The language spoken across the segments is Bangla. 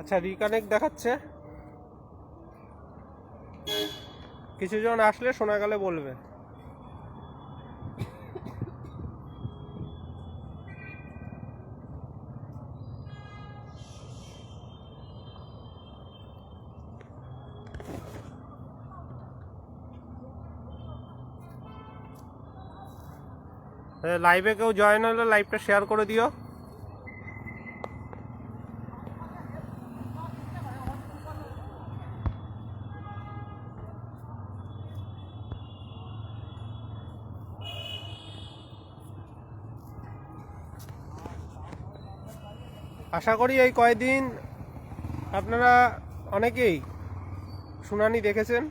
আচ্ছা রিকানেক্ট দেখাচ্ছে। কিছুজন আসলে শোনা গেলে বলবে লাইভে কেউ জয়েন হলে লাইভটা শেয়ার করে দিও। আশা করি এই কয়দিন আপনারা অনেকেই শুনানি দেখেছেন।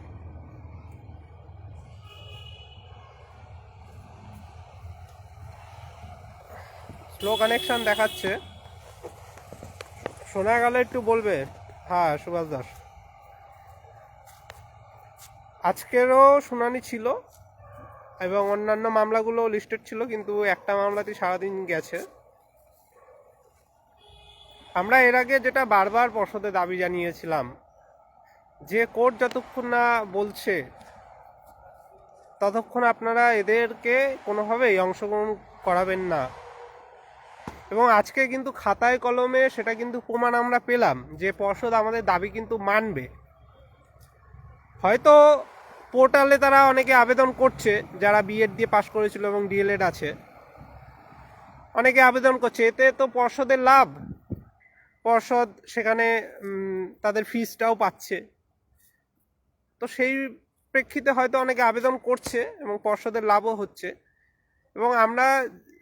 স্লো কানেকশন দেখাচ্ছে। শোনা গেলে একটু বলবে? হ্যাঁ সুভাষ দাস। আজকেরও শুনানি ছিল এবং অন্যান্য মামলাগুলো লিস্টেড ছিল, কিন্তু একটা মামলাতেই সারাদিন গেছে। আমরা এর আগে যেটা বারবার পর্ষদে দাবি জানিয়েছিলাম, যে কোর্ট যতক্ষণ না বলছে, ততক্ষণ আপনারা এদেরকে কোনোভাবেই অংশগ্রহণ করাবেন না। এবং আজকে কিন্তু খাতায় কলমে সেটা কিন্তু প্রমাণ আমরা পেলাম, যে পর্ষদ আমাদের দাবি কিন্তু মানবে। হয়তো পোর্টালে তারা অনেকে আবেদন করছে, যারা বিএড দিয়ে পাশ করেছিল এবং ডিএলএড আছে। অনেকে আবেদন করছে, এতে তো পর্ষদের লাভ। পর্ষদ সেখানে তাদের ফিসটাও পাচ্ছে। তো সেই প্রেক্ষিতে হয়তো অনেকে আবেদন করছে এবং পর্ষদের লাভও হচ্ছে। এবং আমরা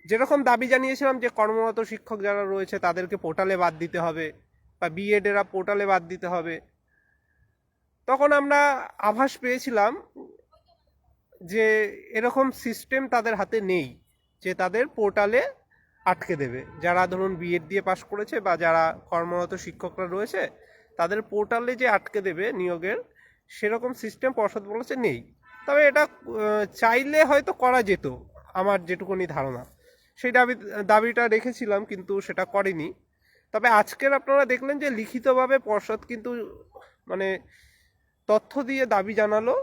যেরকম দাবি জানিয়েছিলাম যে কর্মরত শিক্ষক যারা রয়েছে, তাদেরকে পোর্টালে বাদ দিতে হবে বা বিএডেরা পোর্টালে বাদ দিতে হবে। তখন আমরা আভাস পেয়েছিলাম যে এরকম সিস্টেম তাদের হাতে নেই, যে তাদের পোর্টালে আটকে দেবে। যারা ধরুন বিএড দিয়ে পাশ করেছে বা যারা কর্মরত শিক্ষকরা রয়েছে, তাদের পোর্টালে যে আটকে দেবে নিয়োগের, সেরকম সিস্টেম পর্ষদ বলেছে নেই। তবে এটা চাইলে হয়তো করা যেত, আমার যেটুকুনি ধারণা। সেই দাবি, দাবিটা রেখেছিলাম, কিন্তু সেটা করেনি। তবে আজকের আপনারা দেখলেন যে লিখিতভাবে পর্ষদ কিন্তু মানে তথ্য দিয়ে দাবি জানালো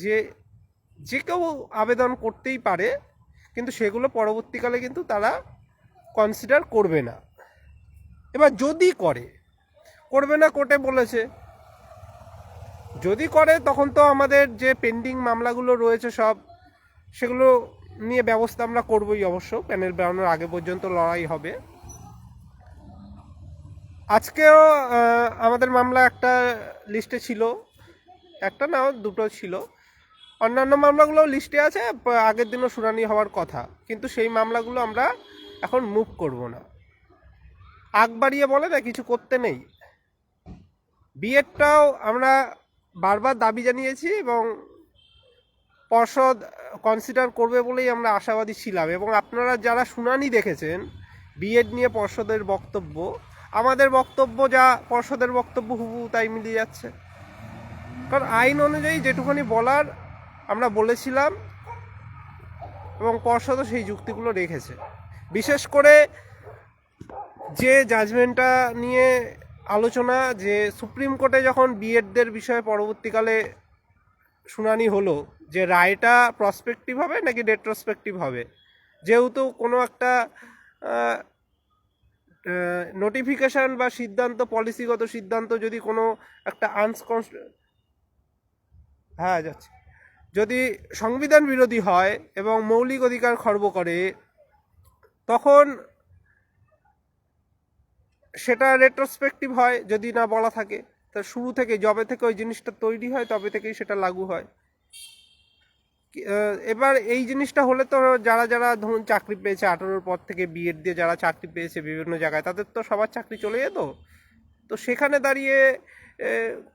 যে যে কেউ আবেদন করতেই পারে, কিন্তু সেগুলো পরবর্তীকালে কিন্তু তারা কনসিডার করবে না। এবার যদি করে, করবে না, কোর্টে বলেছে। যদি করে, তখন তো আমাদের যে পেন্ডিং মামলাগুলো রয়েছে সব, সেগুলো নিয়ে ব্যবস্থা আমরা করবই অবশ্য। প্যানেল বেরোনোর আগে পর্যন্ত লড়াই হবে। আজকেও আমাদের মামলা একটা লিস্টে ছিল। একটা না, দুটো ছিল। অন্যান্য মামলাগুলো লিস্টে আছে, আগের দিনও শুনানি হওয়ার কথা। কিন্তু সেই মামলাগুলো আমরা এখন মুভ করব না। আগ বাড়িয়ে বলে না, কিছু করতে নেই। বিএডটাও আমরা বারবার দাবি জানিয়েছি এবং পর্ষদ কনসিডার করবে বলেই আমরা আশাবাদী ছিলাম এবং আপনারা যারা শুনানি দেখেছেন, বিএড নিয়ে পর্ষদের বক্তব্য, আমাদের বক্তব্য যা পর্ষদের বক্তব্য হুবহু তাই মিলিয়ে যাচ্ছে। কারণ আইন অনুযায়ী যেটুখানি বলার আমরা বলেছিলাম এবং পর্ষদও সেই যুক্তিগুলো রেখেছে। বিশেষ করে যে জাজমেন্টটা নিয়ে আলোচনা, যে সুপ্রিম কোর্টে যখন বিএডদের বিষয়ে পরবর্তীকালে শুনানি হলো, যে রায়টা প্রসপেক্টিভ হবে নাকি ডেট্রোস্পেক্টিভ হবে? যেহেতু কোনো একটা নোটিফিকেশন বা সিদ্ধান্ত পলিসিগত সিদ্ধান্ত যদি কোনো একটা আনসকনস হ্যাঁ যাচ্ছে। যদি সংবিধান বিরোধী হয় এবং মৌলিক অধিকার খর্ব করে তখন সেটা রেট্রোস্পেক্টিভ হয়, যদি না বলা থাকে। তা শুরু থেকে, যবে থেকে ওই জিনিসটা তৈরি হয়, তবে থেকেই সেটা লাগু হয়। এবার এই জিনিসটা হলে তো যারা যারা ধরুন চাকরি পেয়েছে, আঠারোর পর থেকে বিএড দিয়ে যারা চাকরি পেয়েছে বিভিন্ন জায়গায়, তাদের তো সবার চাকরি চলে যেত। তো সেখানে দাঁড়িয়ে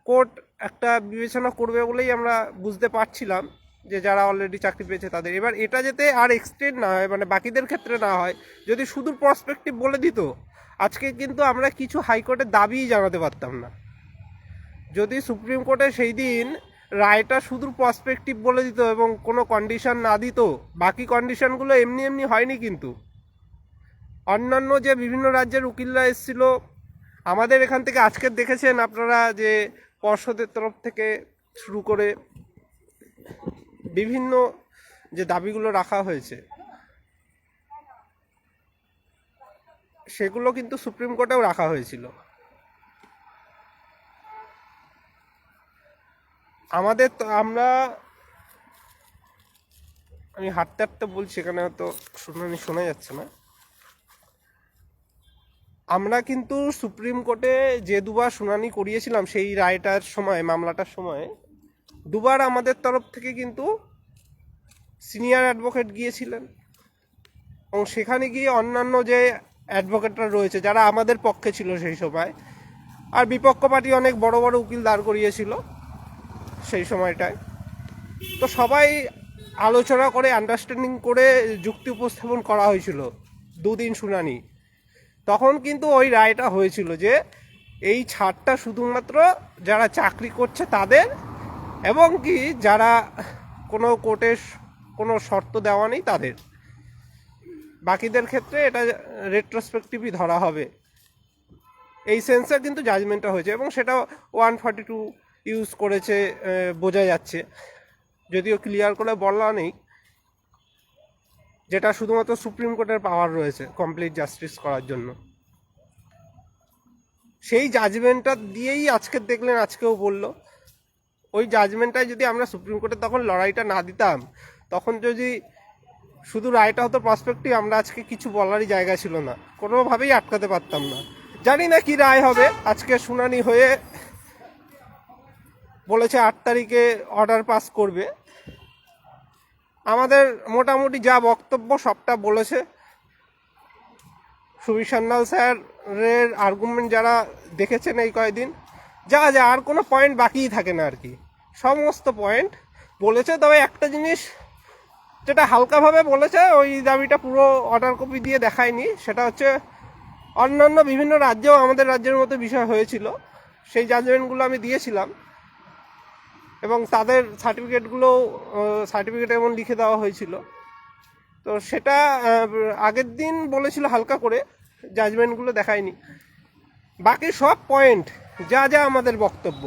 কোর্ট একটা বিবেচনা করবে বলেই আমরা বুঝতে পারছিলাম। যে যারা অলরেডি চাকরি পেয়েছে তাদের। এবার এটা যাতে আর এক্সটেন্ড না হয় মানে বাকিদের ক্ষেত্রে না হয়, যদি শুধু প্রসপেক্টিভ বলে দিত, আজকে কিন্তু আমরা কিছু হাইকোর্টের দাবিই জানাতে পারতাম না। যদি সুপ্রিম কোর্টে সেই দিন রায়টা শুধু প্রসপেক্টিভ বলে দিত এবং কোনো কন্ডিশন না দিত, বাকি কন্ডিশনগুলো এমনি এমনি হয়নি কিন্তু। অন্যান্য যে বিভিন্ন রাজ্যের উকিলরা এসেছিল, আমাদের এখান থেকে আজকে দেখেছেন আপনারা যে পর্ষদের তরফ থেকে শুরু করে বিভিন্ন যে দাবিগুলো রাখা হয়েছে, সেগুলো কিন্তু সুপ্রিম কোর্টেও রাখা হয়েছিল। আমাদের তো আমরা, আমি হাঁটতে হাঁটতে বলছি, এখানে হয়তো শুনানি শোনা যাচ্ছে না। আমরা কিন্তু সুপ্রিম কোর্টে যে দুবার শুনানি করিয়েছিলাম, সেই রায়টার সময়, মামলাটার সময় দুবার আমাদের তরফ থেকে কিন্তু সিনিয়র অ্যাডভোকেট গিয়েছিলেন। এবং সেখানে গিয়ে অন্যান্য যে অ্যাডভোকেটরা রয়েছে, যারা আমাদের পক্ষে ছিল সেই সময় আর বিপক্ষ পার্টি অনেক বড় বড় উকিল দাঁড় করিয়েছিল সেই সময়টায়। তো সবাই আলোচনা করে আন্ডারস্ট্যান্ডিং করে যুক্তি উপস্থাপন করা হয়েছিল দুদিন শুনানি। তখন কিন্তু ওই রায়টা হয়েছিল যে, এই ছাড়টা শুধুমাত্র যারা চাকরি করছে তাদের এবং কি যারা কোনো কোর্টে কোনো শর্ত দেওয়া নেই তাদের। বাকিদের ক্ষেত্রে এটা রেট্রোস্পেক্টিভই ধরা হবে। এই সেন্সে কিন্তু জাজমেন্টটা হয়েছে এবং সেটা ওয়ান ফর্টি টু ইউজ করেছে বোঝা যাচ্ছে। যদিও ক্লিয়ার করে বলা নেই, যেটা শুধুমাত্র সুপ্রিম কোর্টের পাওয়ার রয়েছে কমপ্লিট জাস্টিস করার জন্য। সেই জাজমেন্টটা দিয়েই আজকে দেখলেন, আজকেও বলল। ওই জাজমেন্টটায় যদি আমরা সুপ্রিম কোর্টে তখন লড়াইটা না দিতাম, তখন যদি শুধু রায়টা হতো প্রসপেক্টিভ আমরা আজকে কিছু বলারই জায়গা ছিল না। কোনোভাবেই আটকাতে পারতাম না। জানি না কি রায় হবে। আজকে শুনানি হয়ে বলেছে আট তারিখে অর্ডার পাস করবে। আমাদের মোটামুটি যা বক্তব্য সবটা বলেছে। সুবীর সান্যাল স্যারের আর্গুমেন্ট যারা দেখেছেন এই কয়েকদিন যা যা, আর কোনো পয়েন্ট বাকিই থাকে না আর কি। সমস্ত পয়েন্ট বলেছে, তবে একটা জিনিস যেটা হালকাভাবে বলেছে, ওই দাবিটা পুরো অর্ডার কপি দিয়ে দেখায়নি, সেটা হচ্ছে অন্যান্য বিভিন্ন রাজ্যেও আমাদের রাজ্যের মতো বিষয় হয়েছিল। সেই জাজমেন্টগুলো আমি দিয়েছিলাম। এবং তাদের সার্টিফিকেটগুলো সার্টিফিকেট এমন লিখে দেওয়া হয়েছিল। তো সেটা আগের দিন বলেছিল হালকা করে জাজমেন্টগুলো দেখায়নি। বাকি সব পয়েন্ট যা যা আমাদের বক্তব্য,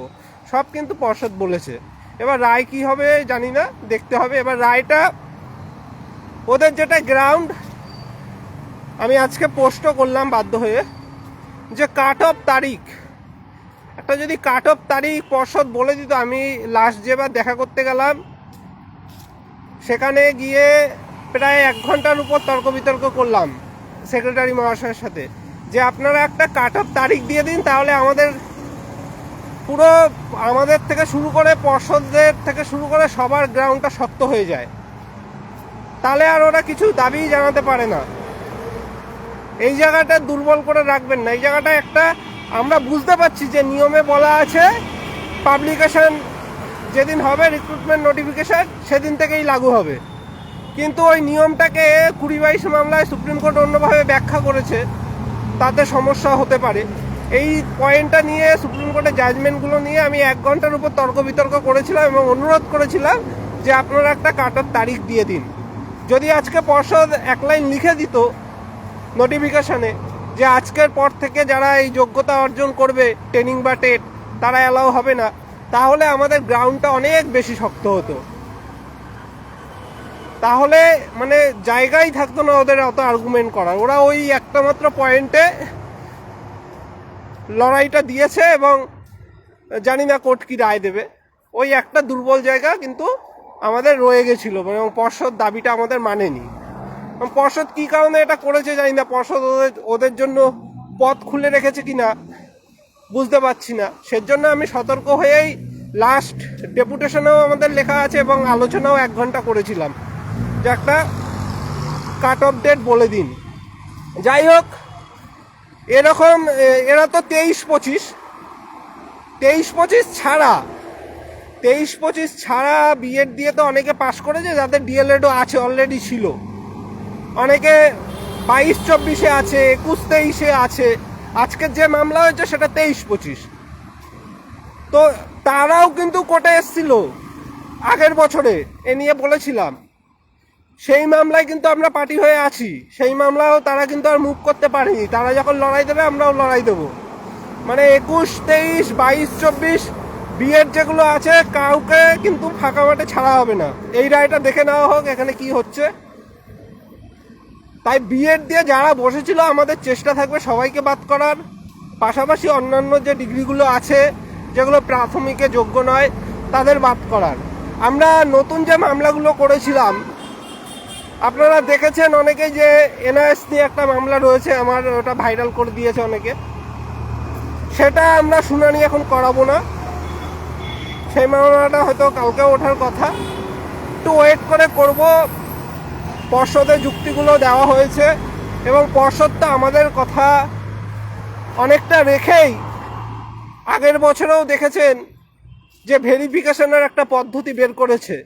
সব কিন্তু পর্ষদ বলেছে। এবার রায় কি হবে জানি না, দেখতে হবে। এবার রায়টা, ওদের যেটা গ্রাউন্ড আমি আজকে পোস্টও করলাম বাধ্য হয়ে, যে কাট অফ তারিখ। একটা যদি কাট অফ তারিখ পর্ষদ বলে দিত, আমি লাস্ট যেবার দেখা করতে গেলাম, সেখানে গিয়ে প্রায় এক ঘণ্টার উপর তর্ক বিতর্ক করলাম সেক্রেটারি মহাশয়ের সাথে। যে আপনারা একটা কাট অফ তারিখ দিয়ে দিন, তাহলে আমাদের পুরো আমাদের থেকে শুরু করে পর্ষদদের থেকে শুরু করে সবার গ্রাউন্ডটা শক্ত হয়ে যায়। তাহলে আর ওরা কিছু দাবি জানাতে পারে না। এই জায়গাটা দুর্বল করে রাখবেন না। এই জায়গাটা একটা আমরা বুঝতে পারছি যে নিয়মে বলা আছে পাবলিকেশন যেদিন হবে রিক্রুটমেন্ট নোটিফিকেশন সেদিন থেকেই লাগু হবে। কিন্তু ওই নিয়মটাকে কুড়ি বাইশ মামলায় সুপ্রিম কোর্ট অন্যভাবে ব্যাখ্যা করেছে। তাতে সমস্যা হতে পারে। এই পয়েন্টটা নিয়ে সুপ্রিম কোর্টের জাজমেন্টগুলো নিয়ে আমি এক ঘণ্টার উপর তর্ক বিতর্ক করেছিলাম এবং অনুরোধ করেছিলাম যে আপনারা একটা কাটার তারিখ দিয়ে দিন। যদি আজকে পর্ষদ এক লাইন লিখে দিত নোটিফিকেশানে যে আজকের পর থেকে যারা এই যোগ্যতা অর্জন করবে ট্রেনিং বা টেট তারা অ্যালাউ হবে না, তাহলে আমাদের গ্রাউন্ডটা অনেক বেশি শক্ত হতো। তাহলে মানে জায়গাই থাকতো না ওদের অত আর্গুমেন্ট করার। ওরা ওই একটা মাত্র পয়েন্টে লড়াইটা দিয়েছে এবং জানি না কোর্ট কি রায় দেবে। ওই একটা দুর্বল জায়গা কিন্তু আমাদের রয়ে গেছিল এবং পর্ষদ দাবিটা আমাদের মানেনি। পর্ষদ কী কারণে এটা করেছে জানি না, পর্ষদ ওদের ওদের জন্য পথ খুলে রেখেছে কি না বুঝতে পারছি না। সেজন্য আমি সতর্ক হয়েই লাস্ট ডেপুটেশনেও আমাদের লেখা আছে এবং আলোচনাও এক ঘণ্টা করেছিলাম। যে একটা কাট অফ ডেট বলে দিন। যাই হোক এরকম এরা তো তেইশ পঁচিশ। তেইশ পঁচিশ ছাড়া, তেইশ পঁচিশ ছাড়া বিএড দিয়ে তো অনেকে পাশ করেছে, যাদের ডিএলএডও আছে অলরেডি ছিল। অনেকে বাইশ চব্বিশে আছে, একুশ তেইশে আছে। আজকের যে মামলা হয়েছে সেটা তেইশ পঁচিশ। তো তারাও কিন্তু কোর্টে এসছিল আগের বছরে, এ নিয়ে বলেছিলাম। সেই মামলায় কিন্তু আমরা পার্টি হয়ে আছি। সেই মামলাও তারা কিন্তু আর মুভ করতে পারেনি। তারা যখন লড়াই দেবে, আমরাও লড়াই দেবো। মানে একুশ, তেইশ, বাইশ, চব্বিশ, বিয়ের যেগুলো আছে, কাউকে কিন্তু ফাঁকা মাঠে ছাড়া হবে না। এই রায়টা দেখে নেওয়া হোক, এখানে কি হচ্ছে। তাই বিএড দিয়ে যারা বসেছিল, আমাদের চেষ্টা থাকবে সবাইকে বাদ করার। পাশাপাশি অন্যান্য যে ডিগ্রিগুলো আছে, যেগুলো প্রাথমিকে যোগ্য নয়, তাদের বাদ করার। আমরা নতুন যে মামলাগুলো করেছিলাম আপনারা দেখেছেন অনেকেই যে এনআইএস নিয়ে একটা মামলা রয়েছে, আমার ওটা ভাইরাল করে দিয়েছে অনেকে। সেটা আমরা শুনানি এখন করাবো না। সেই মামলাটা হয়তো কালকে ওঠার কথা। একটু ওয়েট করে করব। পর্ষদের যুক্তিগুলো দেওয়া হয়েছে এবং পর্ষদটা আমাদের কথা অনেকটা রেখেই আগের বছরেও দেখেছেন যে ভেরিফিকেশনের একটা পদ্ধতি বের করেছে।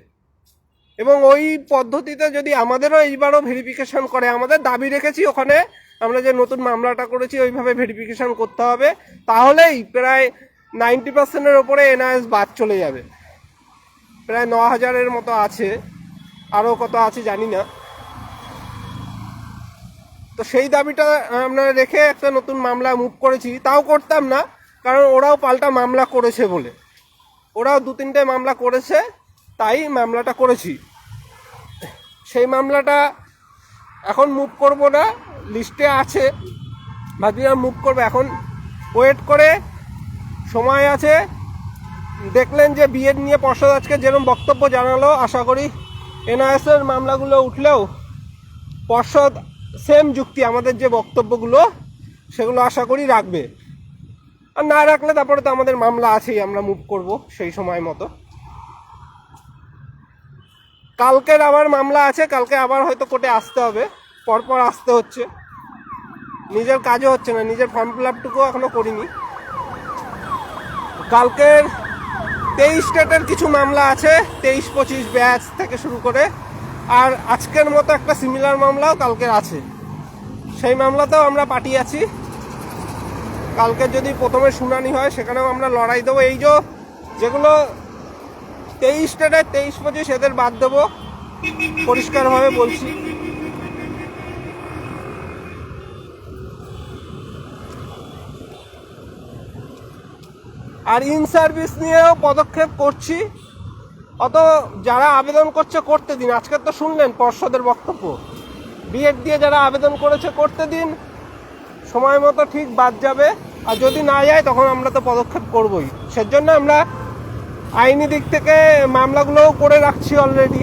এবং ওই পদ্ধতিতে যদি আমাদেরও এইবারও ভেরিফিকেশন করে, আমাদের দাবি রেখেছি ওখানে, আমরা যে নতুন মামলাটা করেছি ওইভাবে ভেরিফিকেশন করতে হবে, তাহলেই প্রায় নাইনটি পার্সেন্টের ওপরে এনআইএস বাদ চলে যাবে। প্রায় ন হাজারের মতো আছে, আরও কত আছে জানি না। তো সেই দাবিটা আমরা রেখে একটা নতুন মামলা মুভ করেছি, তাও করতাম না, কারণ ওরাও পাল্টা মামলা করেছে বলে। ওরাও দু তিনটে মামলা করেছে তাই মামলাটা করেছি। সেই মামলাটা এখন মুভ করব না লিস্টে আছে। ভাবছিলাম মুভ করব। এখন ওয়েট করে, সময় আছে। দেখলেন যে বিএড নিয়ে পর্ষদ আজকে যেরকম বক্তব্য জানালো, আশা করি এনআইএসের মামলাগুলো উঠলেও পর্ষদ সেম যুক্তি, আমাদের যে বক্তব্যগুলো, সেগুলো আশা করি রাখবে। আর না রাখলে তারপরে তো আমাদের মামলা আছেই, আমরা মুভ করব সেই সময় মতো। কালকের আবার মামলা আছে, কালকে আবার হয়তো কোর্টে আসতে হবে, পরপর আসতে হচ্ছে। নিজের কাজও হচ্ছে না, নিজের ফর্ম ফিল আপটুকু এখনও করিনি। কালকের তেইশ স্টেটের কিছু মামলা আছে, তেইশ পঁচিশ ব্যাচ থেকে শুরু করে, আর আজকের মতো একটা সিমিলার মামলাও কালকের আছে। সেই মামলাতেও আমরা পাঠিয়ে আছি। কালকে যদি প্রথমে শুনানি হয়, সেখানেও আমরা লড়াই দেবো। এই যে যেগুলো তেইশ স্টেটের তেইশ পঁচিশ এদের বাদ দেবো। পরিষ্কারভাবে বলছি। আর ইন সার্ভিস নিয়েও পদক্ষেপ করছি। অত যারা আবেদন করছে, করতে দিন। আজকে তো শুনলেন পর্ষদের বক্তব্য। বিএড দিয়ে যারা আবেদন করেছে, করতে দিন। সময় মতো ঠিক বাদ যাবে। আর যদি না যায়, তখন আমরা তো পদক্ষেপ করবই। সেজন্য আমরা আইনি দিক থেকে মামলাগুলোও করে রাখছি অলরেডি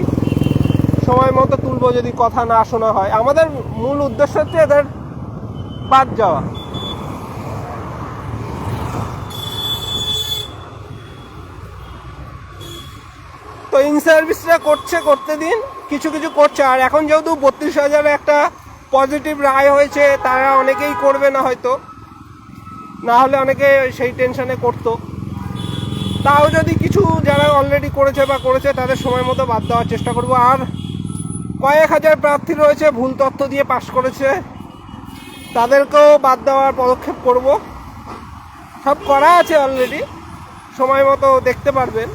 সময় মতো তুলবো যদি কথা না শোনা হয়। আমাদের মূল উদ্দেশ্য হচ্ছে এদের বাদ যাওয়া। তো ইন সার্ভিসটা করছে, করতে দিন, কিছু কিছু করছে। আর এখন যেহেতু বত্রিশ হাজার একটা পজিটিভ রায় হয়েছে, তারা অনেকেই করবে না হয়তো। না হলে অনেকে সেই টেনশনে করতো। তাও যদি কিছু যারা অলরেডি করেছে বা করেছে, তাদের সময় মতো বাদ দেওয়ার চেষ্টা করব। আর কয়েক হাজার প্রার্থী রয়েছে, ভুল তথ্য দিয়ে পাশ করেছে। তাদেরকেও বাদ দেওয়ার পদক্ষেপ করব। সব করা আছে অলরেডি সময় মতো দেখতে পারবেন।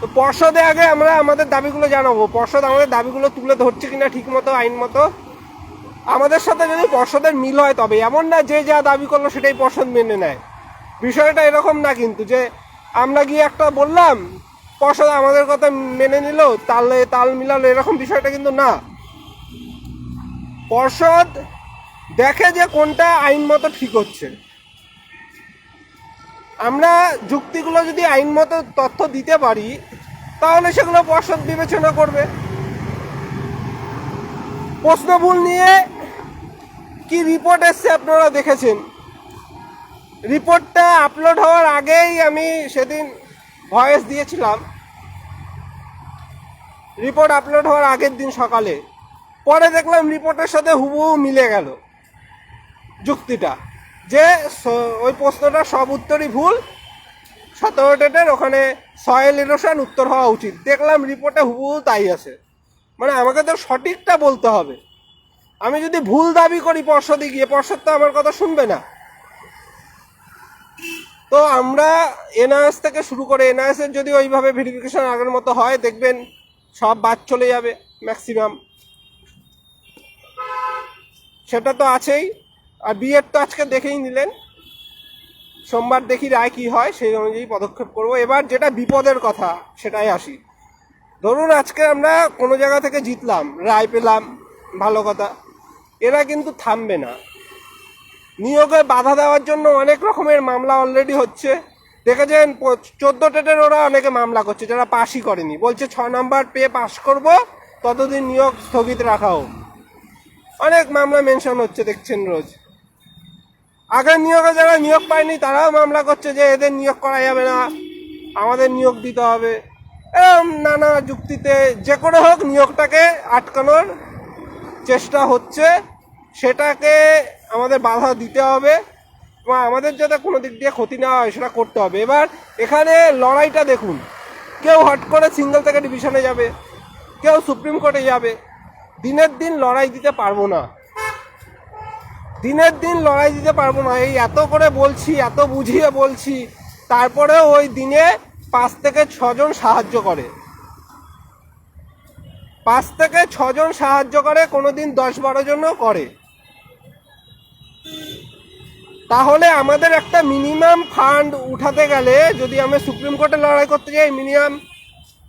তো পর্ষদে আগে আমরা আমাদের দাবিগুলো জানাব। পর্ষদ আমাদের দাবিগুলো তুলে ধরছে কিনা ঠিক মতো, আইন মতো, আমাদের সাথে যদি পর্ষদের মিল হয় তবে। এমন না যে যা দাবি করল সেটাই পর্ষদ মেনে নেয়। বিষয়টা এরকম না কিন্তু যে আমরা গিয়ে একটা বললাম পর্ষদ আমাদের কথা মেনে নিল, তালে তাল মিলালো, এরকম বিষয়টা কিন্তু না। পর্ষদ দেখে যে কোনটা আইন মতো ঠিক হচ্ছে। আমরা যুক্তিগুলো যদি আইন মতো তথ্য দিতে পারি, তাহলে সেগুলো পর্ষদ বিবেচনা করবে। প্রশ্ন ভুল নিয়ে কি রিপোর্ট এসছে আপনারা দেখেছেন? রিপোর্টটা আপলোড হওয়ার আগেই আমি সেদিন ভয়েস দিয়েছিলাম। রিপোর্ট আপলোড হওয়ার আগের দিন সকালে। পরে দেখলাম রিপোর্টের সাথে হুবহু মিলে গেল যুক্তিটা। যে ওই প্রশ্নটা সব উত্তরই ভুল, সতেরো ডেটের ওখানে সয়েল ইরোশন উত্তর হওয়া উচিত। দেখলাম রিপোর্টে হুবহু তাই আছে। মানে আমাকে তো সঠিকটা বলতে হবে। আমি যদি ভুল দাবি করি পর্ষদে গিয়ে, পর্ষদ তো আমার কথা শুনবে না। তো আমরা এনআইএস থেকে শুরু করে এনআইএস এর যদি ওইভাবে ভেরিফিকেশন আগের মতো হয়, দেখবেন সব বাদ চলে যাবে ম্যাক্সিমাম সেটা তো আছেই। আর বিএড তো আজকে দেখেই নিলেন। সোমবার দেখি রায় কি হয়, সেই অনুযায়ী পদক্ষেপ করব। এবার যেটা বিপদের কথা, সেটাই আসি। ধরুন আজকে আমরা কোনো জায়গা থেকে জিতলাম, রায় পেলাম, ভালো কথা। এরা কিন্তু থামবে না। নিয়োগে বাধা দেওয়ার জন্য অনেক রকমের মামলা অলরেডি হচ্ছে। দেখেছেন চোদ্দ টেটের ওরা অনেকে মামলা করছে, যারা পাশই করেনি। বলছে, ছ নম্বর পেয়ে পাস করব, ততদিন নিয়োগ স্থগিত রাখা হোক অনেক মামলা মেনশন হচ্ছে, দেখছেন রোজ। আগের নিয়োগে যারা নিয়োগ পায়নি, তারাও মামলা করছে যে, এদের নিয়োগ করা যাবে না, আমাদের নিয়োগ দিতে হবে। এরকম নানা যুক্তিতে যে করে হোক, নিয়োগটাকে আটকানোর চেষ্টা হচ্ছে। সেটাকে আমাদের বাধা দিতে হবে এবং আমাদের যাতে কোনো দিক দিয়ে ক্ষতি না হয় সেটা করতে হবে। এবার এখানে লড়াইটা দেখুন। কেউ হট করে সিঙ্গেল থেকে ডিভিশনে যাবে, কেউ সুপ্রিম কোর্টে যাবে। দিনের দিন লড়াই দিতে পারব না। দিনের দিন লড়াই দিতে পারব না। এই এত করে বলছি, এত বুঝিয়ে বলছি, তারপরেও ওই দিনে পাঁচ থেকে ছজন সাহায্য করে। পাঁচ থেকে ছজন সাহায্য করে কোনো দিন দশ বারো জনও করে। তাহলে আমাদের একটা মিনিমাম ফান্ড উঠাতে গেলে যদি আমরা সুপ্রিম কোর্টে লড়াই করতে যাই, মিনিমাম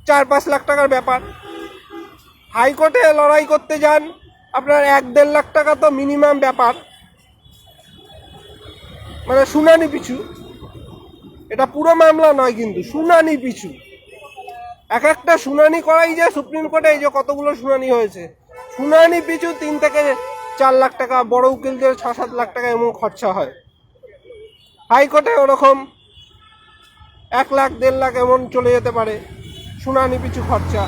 চার পাঁচ লাখ টাকার ব্যাপার। হাইকোর্টে লড়াই করতে যান, আপনার এক দেড় লাখ টাকা তো মিনিমাম ব্যাপার। মানে শুনানি পিছু। এটা পুরো মামলা নয় কিন্তু, শুনানি পিছু। এক একটা শুনানি করাই যে সুপ্রিম কোর্টে, এই যে কতগুলো শুনানি হয়েছে। শুনানি পিছু তিন থেকে চার লাখ টাকা, বড় উকিলদের ছ সাত লাখ টাকা এমন খরচা হয়। হাইকোর্টে ওরকম এক লাখ, দেড় লাখ এমন চলে যেতে পারে, শুনানি পিছু খরচা।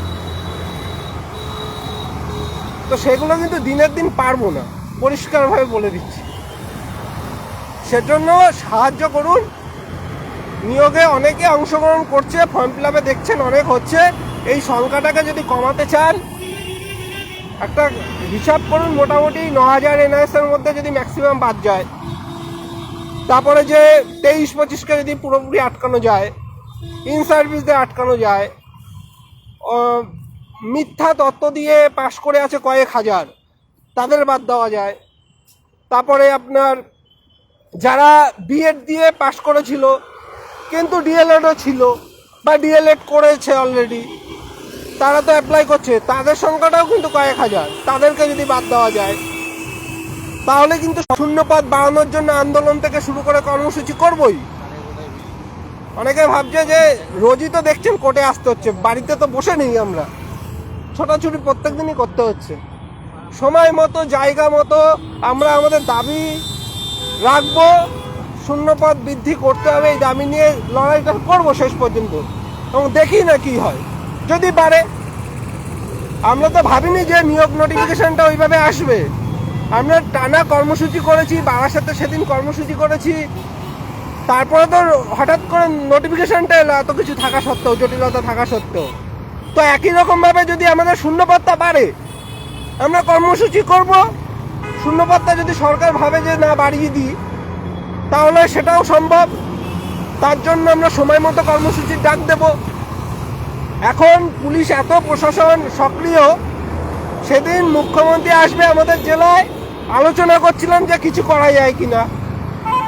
তো সেগুলো কিন্তু দিনের দিন পারব না, পরিষ্কারভাবে বলে দিচ্ছি। সেজন্য সাহায্য করুন। নিয়োগে অনেকে অংশগ্রহণ করছে, ফর্ম ফিল আপে দেখছেন, অনেক হচ্ছে। এই সংখ্যাটাকে যদি কমাতে চান, একটা হিসাব করুন, মোটামুটি ন হাজার এনআইএসের মধ্যে যদি ম্যাক্সিমাম বাদ যায় তারপরে যে তেইশ পঁচিশকে যদি পুরোপুরি আটকানো যায় ইন সার্ভিসদের আটকানো যায় মিথ্যা তত্ত্ব দিয়ে পাশ করে আছে কয়েক হাজার, তাদের বাদ দেওয়া যায়। তারপরে আপনার যারা বিএড দিয়ে পাশ করেছিল, কিন্তু ডিএলএডও ছিল, বা ডিএলএড করেছে অলরেডি তারা তো অ্যাপ্লাই করছে, তাদের সংখ্যাটাও কিন্তু কয়েক হাজার, তাদেরকে যদি বাদ দেওয়া যায় তাহলে কিন্তু শূন্যপদ বাড়ানোর জন্য আন্দোলন থেকে শুরু করে কর্মসূচি করবই। অনেকে ভাবছে যে রোজই তো দেখছেন কোর্টে আসতে হচ্ছে, বাড়িতে তো বসে নেই আমরা। ছোটাছুটি প্রত্যেক দিনই করতে হচ্ছে। সময় মতো, জায়গা মতো আমরা আমাদের দাবি রাখব, শূন্যপদ বৃদ্ধি করতে হবে, এই দাবি নিয়ে লড়াইটা করব শেষ পর্যন্ত এবং দেখি না কি হয়। যদি পারে, আমরা তো ভাবিনি যে নিয়োগ নোটিফিকেশনটা ওইভাবে আসবে। আমরা টানা কর্মসূচি করেছি বারাসাতে সেদিন কর্মসূচি করেছি। তারপরে তো হঠাৎ করে নোটিফিকেশনটা এলো, এত কিছু থাকা সত্ত্বেও, জটিলতা থাকা সত্ত্বেও। তো একই রকমভাবে যদি আমাদের শূন্যপত্তা বাড়ে, আমরা কর্মসূচি করব। শূন্যপত্তা যদি সরকার ভাবে যে না বাড়িয়ে দিই, তাহলে সেটাও সম্ভব। তার জন্য আমরা সময় মতো কর্মসূচির ডাক দেব। এখন পুলিশ এত প্রশাসন সক্রিয়, সেদিন মুখ্যমন্ত্রী আসবে আমাদের জেলায়। আলোচনা করছিলাম যে কিছু করা যায় কিনা,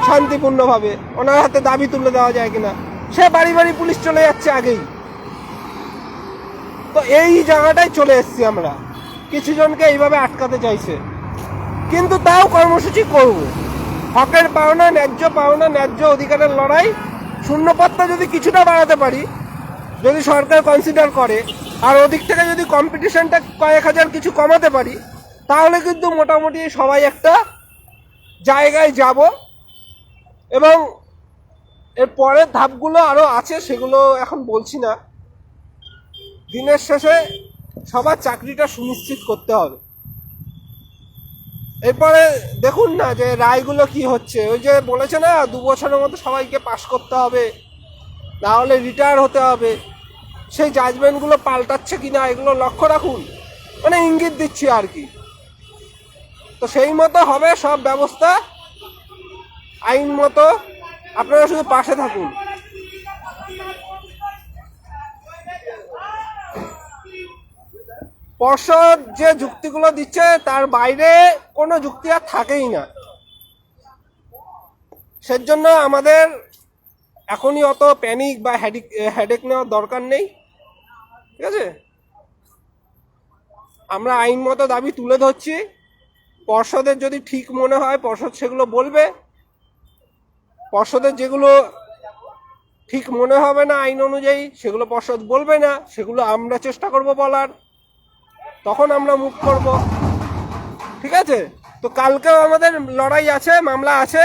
শান্তিপূর্ণভাবে। ওনার হাতে দাবি তুলে দেওয়া যায় কিনা। সে বাড়ি বাড়ি পুলিশ চলে যাচ্ছে আগেই। তো এই জায়গাটায় চলে এসেছি আমরা। কিছু জনকে এইভাবে আটকাতে চাইছে। কিন্তু তাও কর্মসূচি করব। হকের পাওনা, ন্যায্য পাওনা, ন্যায্য অধিকারের লড়াই শূন্যপদটা যদি কিছুটা বাড়াতে পারি, যদি সরকার কনসিডার করে, আর ওদিক থেকে যদি কম্পিটিশনটা কয়েক হাজার কিছু কমাতে পারি তাহলে কিন্তু মোটামুটি সবাই একটা জায়গায় যাব। এবং এর পরের ধাপগুলো আরও আছে, সেগুলো এখন বলছি না। দিনের শেষে সবার চাকরিটা সুনিশ্চিত করতে হবে। এরপরে দেখুন না যে রায়গুলো কি হচ্ছে। ওই যে বলেছে না, দু বছরের মধ্যে সবাইকে পাশ করতে হবে, না হলে রিটায়ার হতে হবে। সেই জাজমেন্টগুলো পাল্টাচ্ছে কি না এগুলো লক্ষ্য রাখুন। মানে ইঙ্গিত দিচ্ছি আর কি। তো সেই মতো হবে, সব ব্যবস্থা আইন মতো। আপনারা শুধু পাশে থাকুন। পর্ষদ যে যুক্তিগুলো দিচ্ছে, তার বাইরে কোনো যুক্তি আর থাকেই না। সেজন্য আমাদের এখনই অত প্যানিক বা হ্যাডিক হ্যাডেক নেওয়ার দরকার নেই। ঠিক আছে? আমরা আইন মতো দাবি তুলে ধরছি। পর্ষদের যদি ঠিক মনে হয়, পর্ষদ সেগুলো বলবে। পর্ষদের যেগুলো ঠিক মনে হবে না আইন অনুযায়ী, সেগুলো পর্ষদ বলবে না, সেগুলো আমরা চেষ্টা করব বলার। তখন আমরা মুখ করব। ঠিক আছে? তো কালকেও আমাদের লড়াই আছে, মামলা আছে।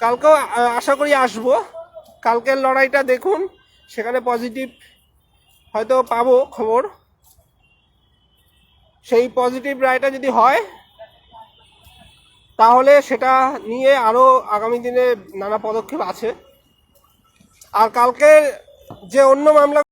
কালকেও আশা করি আসব। কালকের লড়াইটা দেখুন, সেখানে পজিটিভ হয়তো পাবো খবর। সেই পজিটিভ রায়টা যদি হয় তাহলে সেটা নিয়ে আরও আগামী দিনে নানা পদক্ষেপ আছে। আর কালকে যে অন্য মামলা